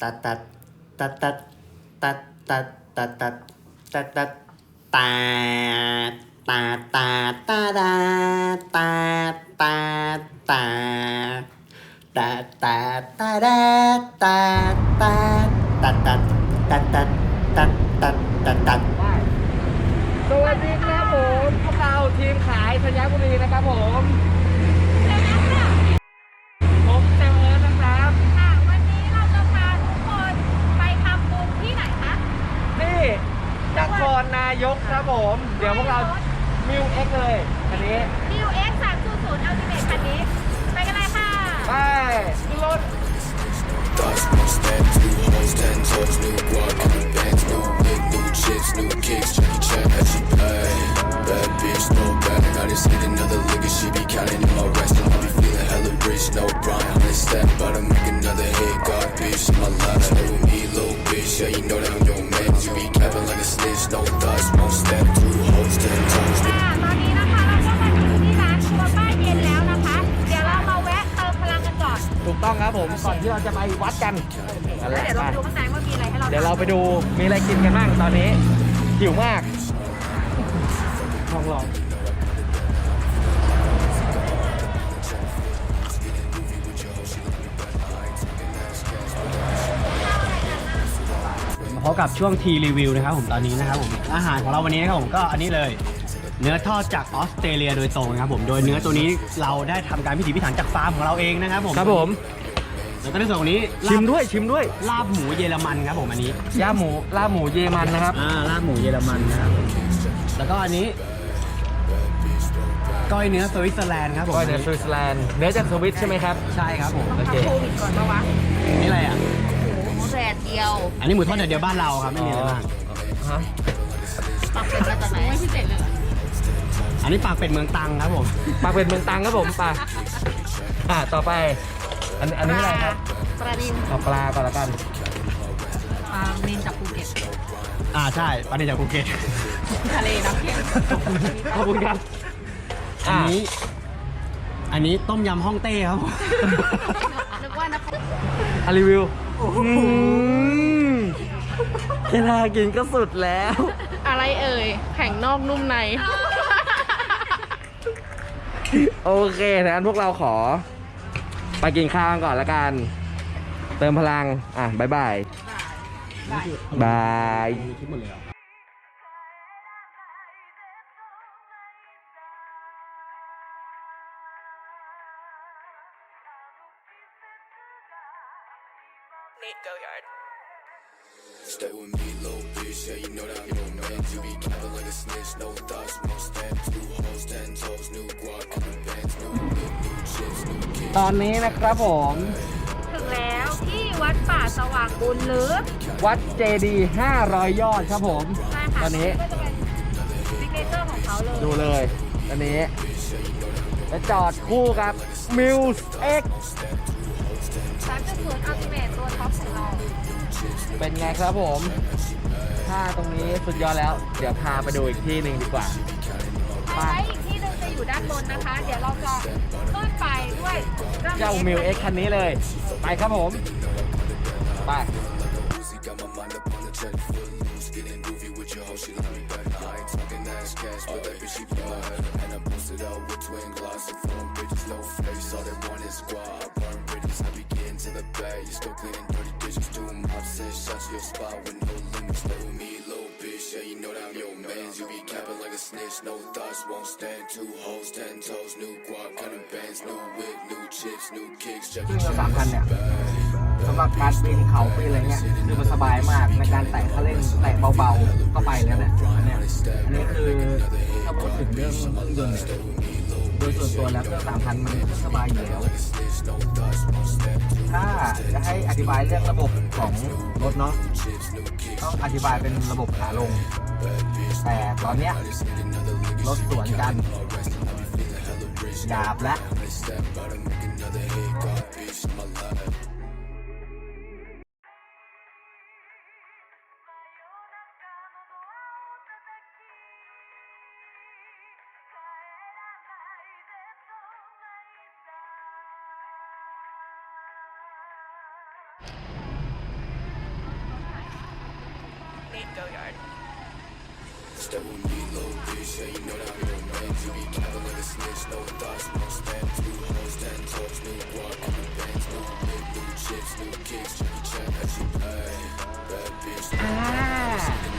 ตัดตัดตัดตัดตัดตัดตัดตัดตัดตัดตาตาตาตาตาตาตาตาตาตาตาตาตาตาตัดตัดตัดตัดตัดตัดตัดตัดสวัสดีครับผมพวกเราทีมขายธัญบุรีนะครับผม ผม เดี๋ยวพวกเรามิวเอ็กเลยอันนี้ดิว X 3 0 0 Ultimate คันนี้ ไปกันเลยค่ะ ไปขึ้นรถ Thoughts won't stand two hoes, ten toes, new guac, new bands, new wig, new chips, new kicks, ก่อนที่เราจะไปวัดกันนั่นแหแล้วละเดี๋ยวเราไปดูข้างในว่ามีอะไรให้เราเดี๋ยวเราไปดูมีอะไรกินกันบ้างตอนนี้หิวมากลองลองพบกับช่วงทีรีวิวนะครับผมตอนนี้นะครับผมอาหารของเราวันนี้นะครับผมก็อันนี้เลย เนื้อทอดจากออสเตรเลียโดยตรงนะครับผมโดยเนื้อตัวนี้เราได้ทำการพิถีพิถันจากฟาร์มของเราเองนะครับผมครับผม แล้วก็ในส่วนของนี้ลาบชิมด้วยชิมด้วยลาบหมูเยอรมันครับผมอันนี้ย่าหมูลาบหมูเยอรมันนะครับ อ่าลาบหมูเยอรมันนะครับแล้วก็อันนี้ก้อยเนื้อสวิตเซอร์แลนด์ครับผมก็เนื้อสวิตเซอร์แลนด์เนื้อจากสวิตใช่ไหมครับ ใช่ครับผมโอเคโควิดก่อนปะวะนี่อะไรอะ หมูแดดเดียวอันนี้หมูทอดแดดเดียวบ้านเราครับไม่มีอะไรมากฮะปรับเป็นมาจากไหนไม่พิเศษเลยเหรออันนี้ปากเป็ดเมืองตรังครับผม ปากเป็นเมืองตังครับผมปลาอ่าต่อไป อันอันนี้อะไรครับปลาดินเอาปลาก่อนละกัน ปลาเมนจากภูเก็ตอ่าใช่ปลาเนจากภูเก็ตทะเลน้ำเค็มขอบคุณครับอันนี้ อันนี้ต้มยำฮ่องเต้ครับผมนึกว่านะอะรีวิวอืมแค่น่ากินก็สุดแล้ว อะไรเอ่ยแข็งนอกนุ่มใน โอเคงั้นพวกเราขอ ไปกินข้าวกันก่อนละกัน เติมพลัง อะบายบายบายคิดหมดเลยเหรอ Stay with me, little bitch. Yeah, you know that I'm your man. You be capping like a snitch. No thoughts, won't stand. Two hoes, ten toes, new guac, new bands, new whip, new chips, new kicks. ตอนนี้นะครับผม ถึงแล้วที่วัดป่าสว่างบุญหรือวัดเจดีย์500 ยอดครับผม ใช่ค่ะตอนนี้ ก็จะเป็นซิกเนเจอร์ของเขาเลยดูเลยตอนนี้แล้วจอดคู่กับ Muse X สามจุดศูนย์อัลติเมทตัวท็อปของเราเป็นไงครับผม ถ้าตรงนี้สุดยอดแล้ว เดี๋ยวพาไปดูอีกที่หนึ่งดีกว่าเอาไว้อีกที่หนึ่งจะอยู่ด้านบนนะคะ เดี๋ยวเราจะขึ้นไปด้วย รื่อง เจ้า Muse X คันนี้เลย ไปครับผม ไป Uzi got my mind up on the check, foot loose, getting groovy with your hoe. She love me back. I ain't talking ass cash, but that bitch she blood. And I posted out with twin gloss and phone bitches, no face. All they want is squad. I burn bridges, I be getting to the bay. You still cleaning dirty dishes, do mob say shut to your spot with no limits. Stay with me, I'm your man. You be capping like a snitch, no thoughts, won't stand. Two hoes, ten toes, new guap, cutting bands, new whip, new chips, new kicks. Jackie ซึ่งเรา Chan สามพัน as เนี่ย she bad. สำหรับการปีนเขาปีนอะไรเงี้ยคือมันสบายมากในการแตะคันเร่งแตะเบาๆก็ไปแล้วเนี่ยเนี่ยอันนี้คือถ้าพูดถึงเรื่องเครื่องยนต์เนี่ยโด ยส่วนตัวแล้วเครื่องสามพันมันสบายอยู่แล้ว ถ้าจะให้อธิบายเรื่องระบบของรถเนาะต้องอธิบายเป็นระบบขาลง แต่ตอนเนี้ยรถสวนกันหยาบแล้ว Nate Gilliard. Step with me, low bitch, yeah, you know that I'm your man. You be capping like a snitch, no thoughts, no stamp. Two hoes that torch, new walk on the bench, new whip, new chips, new kicks, check check as you pay. Bad bitch, อ่า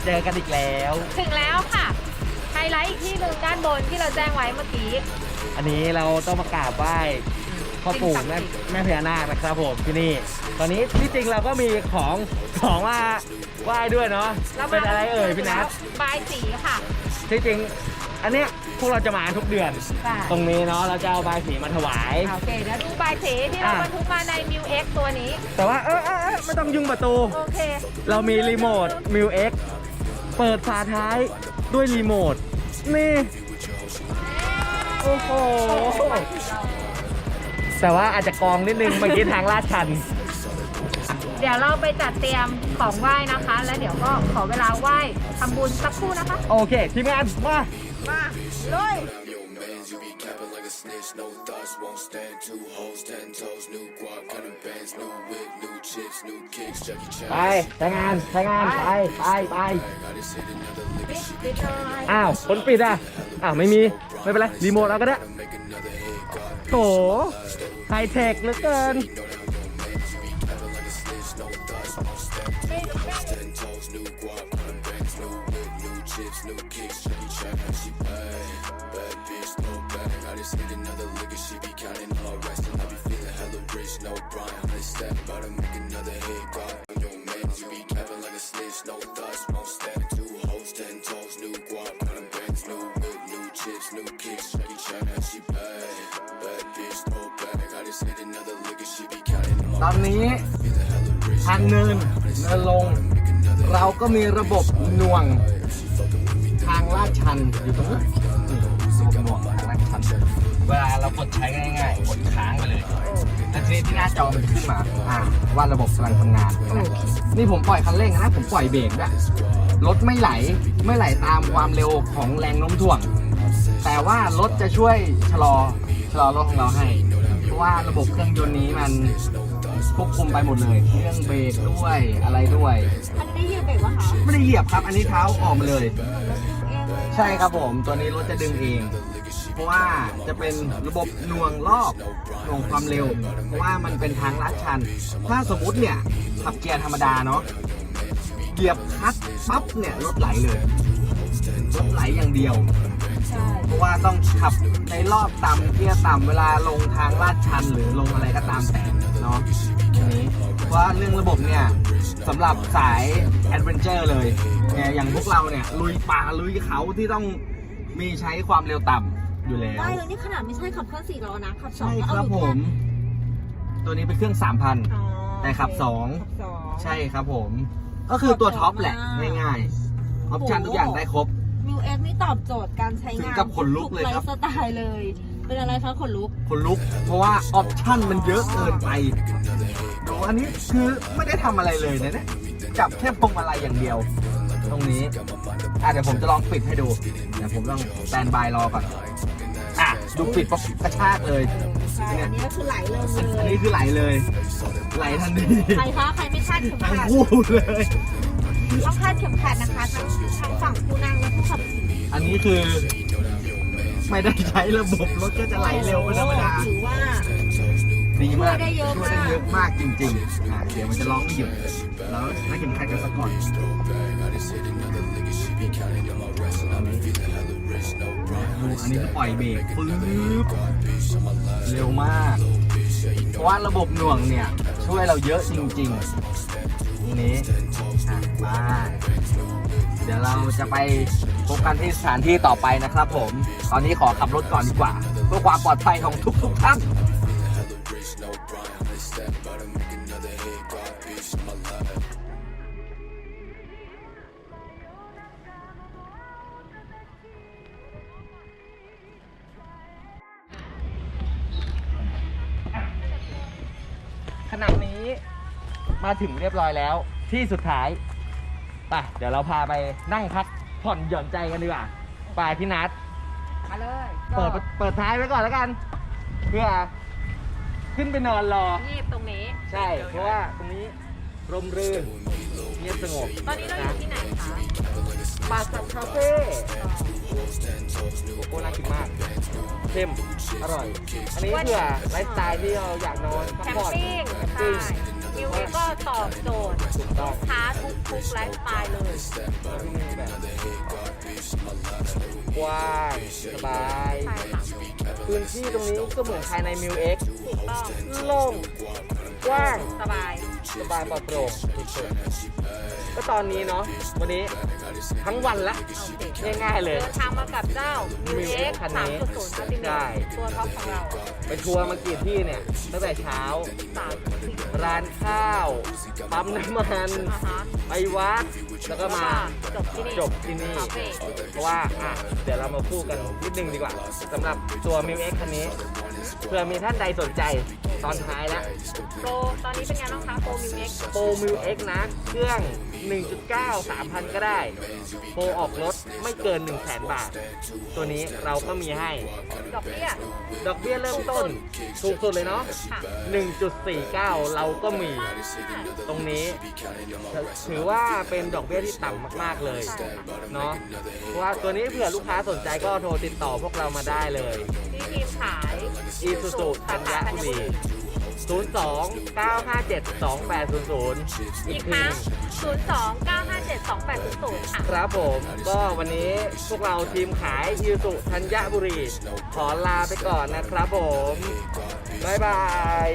เจอกันอีกแล้ว ถึงแล้วค่ะ ไฮไลท์อีกที่หนึ่งด้านบนที่เราแจ้งไว้เมื่อกี้ อันนี้เราต้องมากราบไหว้ พ่อปู่แม่แม่พญานาคนะครับผมที่นี่ ตอนนี้ที่จริงเราก็มีของของว่าไหว้ด้วยเนาะเรามาเป็นอะไรเอ่ยพี่นัทบายสีค่ะที่จริงอันเนี้ยพวกเราจะมาทุกเดือนค่ะตรงนี้เนาะเราจะเอาใบายสีมาถวายโอเคเดี๋ยวดูบายสีที่เราอะบรรทุกมาใน m ิวเอ็กตัวนี้ แต่ว่าเออเออเออไม่ต้องยุ่งประตูโอเคเรามีรีโมทมิวเอ็กเปิดฝาท้ายด้วยรีโมทนี่ โอ้โห แต่ว่าอาจจะกองนิดนึงเมื่อกี้ทางลาดชัน เดี๋ยวเราไปจัดเตรียมของไหว้นะคะ แล้วเดี๋ยวก็ขอเวลาไหว้ทำบุญสักครู่นะคะ โอเค ทีมงานมา มาเลย I'm your man. You be capping like a snitch. No thoughts, won't stand. Two hoes, ten toes, new guac, hundred bands, new whip, new chips, new kicks. Jackie Chan. ไปใช้งานใช้งานไปไปไป I just hit another lick. She be อ้าว คนปิดอะ อ้าว ไม่มี ไม่เป็นไร รีโมทเอาก็ได้ make another hit. God, โถไฮเทคเหลือเกิน no thoughts, won't stand. Two hoes, ten toes, new guac, hundred bands, new whip, new chips, new kicks. Jackie Chan, how she pay. Bad bitch, no bag. I just hit another lick and she be counting all rest. And I be feeling hella rich, no Brian. I step about to ตอนนี้ทางเนินเนินลง เราก็มีระบบหน่วงทางลาดชันอยู่ตรงนี้ระบบหน่วงทางลาดชันเวลาเรากดใช้ง่ายๆกดค้างไปเลยแล้วทีนี้ที่หน้าจอมันจะขึ้นมาอ่าว่าระบบกำลังทำงาน นี่ผมปล่อยคันเร่งนะผมปล่อยเบรกด้วยรถไม่ไหลไม่ไหลตามความเร็วของแรงโน้มถ่วง แต่ว่ารถจะช่วยชะลอชะลอรถของเราให้ เพราะว่าระบบเครื่องยนต์นี้มัน ควบคุมไปหมดเลยเครื่องเบรกด้วยอะไรด้วย อันนี้ยืมเบรกวะคะไม่ได้เหยียบครับ อันนี้เท้าออกมาเลย ใช่ครับผมตัวนี้รถจะดึงเอง เพราะว่าจะเป็นระบบหน่วงรอบหน่วงความเร็ว เพราะว่ามันเป็นทางลาดชัน ถ้าสมมติเนี่ยขับเกียร์ธรรมดาเนาะเหยียบคลัตช์ปั๊บเนี่ยรถไหลเลยรถไหลอย่างเดียว ใช่เพราะว่าต้องขับในรอบต่ำเกียร์ต่ำเวลาลงทางลาดชันหรือลงอะไรก็ตามแต่ เนาะอันนี้เพราะว่าเรื่องระบบเนี่ยสำหรับสายแอดเวนเจอร์เลยเนี่ยอย่างพวกเราเนี่ยลุยป่าลุยเขาที่ต้องมีใช้ความเร็วต่ำอยู่แล้ว ได้เลยนี่ขนาดไม่ใช่ขับเคลื่อนสี่ล้อนะ ขับสองใช่ก็คเอารับอยู่ผแค่ม ตัวนี้เป็นเครื่อง อ๋อ3,000 แต่ขับ2ขับสองใช่ครับผม ก็คือตัวท็อปแหละ ง่ายๆออปชั่นทุกอย่างได้ครบ มิวเอ็กนี่ตอบโจทย์การใช้ถึงางนกับขนลุกเลยครับ ทุไลฟ์สไตล์เลย เป็นอะไรคะขนลุก คนลุก เพราะว่าออปชั่นมันเยอะเกินไปดูอันนี้คือไม่ได้ทำอะไรเลยนะเนี่ยจับแค่พวงมาลัยอย่างเดียว ตรงนี้อะเดี๋ยวผมจะลองปิดให้ดูเดี๋ยวผมต้องสแตนบายรอก่อนอะดูปิดปั๊บกระชากเลยใช่อันนี้ก็คือไหลลงเลอันยนี้คือไหลเลย ไหลทันทีใครคะใครไม่คาดเข็มทั้งขัดคู่เลย ต้องคาดเข็มขัดนะคะทั้งทั้งฝั่งผู้นั่งและผู้ขับขี่อันนี้คือ ไม่ได้ใช้ระบบรถก็จะไหลเร็วเป็นธรรมดาถือว่าดีมากช่วยได้เยอะมาก ช่วยได้เยอะมากจริงๆอะเดี๋ยวมันจะร้องไม่หยุดแล้วถ้าเข็มขัดกันสักก่อน ดูอันนี้คือปล่อยเบรกปึ๊บเร็วมากเพราะว่าระบบหน่วงเนี่ย ช่วยเราเยอะจริงๆ ทีนี้อะมาเดี๋ยวเราจะไปพบกันที่สถานที่ต่อไปนะครับผม ตอนนี้ขอขับรถก่อนดีกว่า เพื่อความปลอดภัยของทุกๆท่าน มาถึงเรียบร้อยแล้ว ที่สุดท้ายไปเดี๋ยวเราพาไปนั่งพักผ่อนหย่อนใจกันดีกว่าไปพี่นัทมาเลยเปิดเปิดท้ายไว้ก่อนแล้วกัน เพื่อขึ้นไปนอนรองีบตรงนี้ ใช่ เพราะว่าตรงนี้ร่มรื่นงียบสงบ ตอนนี้เราอยู่ที่ไหนคะปาสักคาเฟ่โกโก้น่ากินมากเข้มอร่อย อันนี้เผื่อไลฟ์สไตล์ที่เราอยากนอนพักแคมผ่อนปิ้งแคมใช่ปิ้งมิว เองก็ตอบโจทย์ถูกต้องค้าทุกทุกไลฟ์สไตล์เลยแล้วที่นี่แบบกว้างสบาย ใช่ค่ะพื้นที่ตรงนี้ก็เหมือนภายในมิวเอ็กถูกต้องโล่งกว้างสบาย สบายปลอดโปร่งสุดๆก็ตอนนี้เนาะวันนี้ ทั้งวันละโอเคง่ายๆเลยเดินทางมากับเจ้า New New X X คันนี้3.0 Ultimate ใช่ตัวท็อปของเราไปทัวร์มากี่ที่เนี่ย ตั้งแต่เช้าสามสี่ร้านข้าว ปั๊มน้ำมันอ่าฮะไปวัด แล้วก็มาจบที่นี่จบที่นี่คาเฟ่เพราะว่าอะเดี๋ยวเรามาพูดกันนิดนึงดีกว่าสำหรับตัว m ิว X คันนี้เผื่อมีท่านใดสนใจตอนท้ายแล้วโปรตอนนี้เป็นไงบ้างคะโปรมิวเอ็กโปรมิว X นะ เครื่อง 1.9 3,000 ก็ได้โปรออกรถไม่เกิน 1 0 0 0 0 0บาท ตัวนี้เราก็มีให้ ดอกเบี้ย ดอกเบี้ยเริ่มต้น ถูกสุดเลยเนาะค่ะ 1.49 เราก็มี ตรงนี้ ถือว่าเป็นดอกเบี้ยที่ต่ำมากๆเลย เนาะเพราะว่าตัวนี้เผื่อลูกค้าสนใจก็โทรติดต่อพวกเรามาได้เลย ที่ทีมขายอีซูซูธัญบุรี 02 957 2800 อีกครั้ง 02 957 2800ค่ะ ครับผมก็วันนี้พวกเราทีมขายอีซูซูธัญบุรี ขอลาไปก่อนนะครับผม บ๊ายบาย